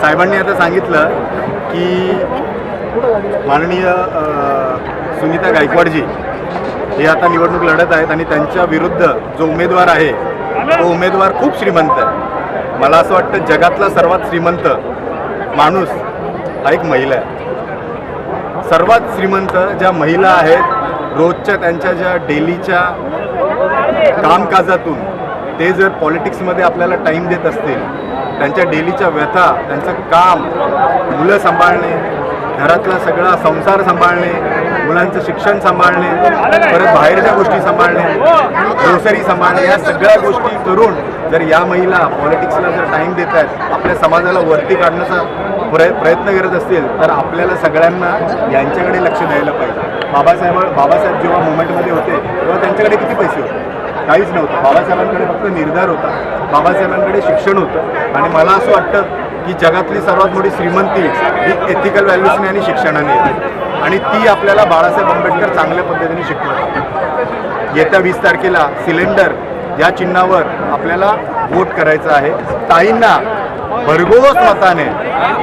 साहेबांनी आता सांगितलं की माननीय सुनीता गायकवाडजी हे आता निवडणूक लढत आहेत आणि त्यांच्या विरुद्ध जो उमेदवार आहे तो उमेदवार खूप श्रीमंत आहे. मला असं वाटतं जगातला सर्वात श्रीमंत माणूस हा एक महिला आहे. सर्वात श्रीमंत ज्या महिला आहेत रोजच्या त्यांच्या ज्या डेलीच्या कामकाजातून ते जर पॉलिटिक्समध्ये आपल्याला टाईम देत असतील त्यांच्या डेलीच्या व्यथा त्यांचं काम मुलं सांभाळणे घरातला सगळा संसार सांभाळणे मुलांचं शिक्षण सांभाळणे परत बाहेरच्या गोष्टी सांभाळणे ग्रोसरी सांभाळणे या सगळ्या गोष्टी करून जर या महिला पॉलिटिक्सला जर टाईम देत आहेत आपल्या समाजाला वरती काढण्याचा प्रय प्रयत्न करत असतील तर आपल्याला सगळ्यांना यांच्याकडे लक्ष द्यायला पाहिजे. बाबासाहेब बाबासाहेब जेव्हा मुवमेंटमध्ये होते तेव्हा त्यांच्याकडे किती पैसे होते? काहीच नव्हतं. बाबासाहेबांकडे फक्त निर्धार होता. बाबासाहेबांकडे शिक्षण होतं. आणि मला असं वाटतं की जगातली सर्वात मोठी श्रीमंती ही एथिकल व्हॅल्यूजने आणि शिक्षणाने येते आणि ती आपल्याला बाळासाहेब आंबेडकर चांगल्या पद्धतीने शिकवतात. येत्या वीस तारखेला सिलेंडर या चिन्हावर आपल्याला वोट करायचं आहे. ताईंना भरघोस मताने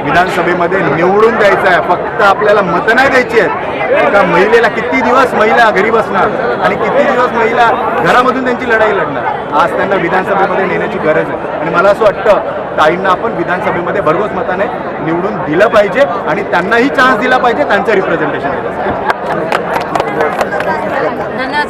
विधानसभेमध्ये निवडून द्यायचं आहे. फक्त आपल्याला मतं नाही द्यायची आहेत. एका महिलेला किती दिवस महिला घरी बसणार आणि किती दिवस महिला घरामधून त्यांची लढाई लढणार? आज त्यांना विधानसभेमध्ये नेण्याची गरज आहे. आणि मला असं वाटतं ताईंना आपण विधानसभेमध्ये भरघोस मताने निवडून दिलं पाहिजे आणि त्यांनाही चान्स दिला पाहिजे त्यांचं रिप्रेझेंटेशन धन्यवाद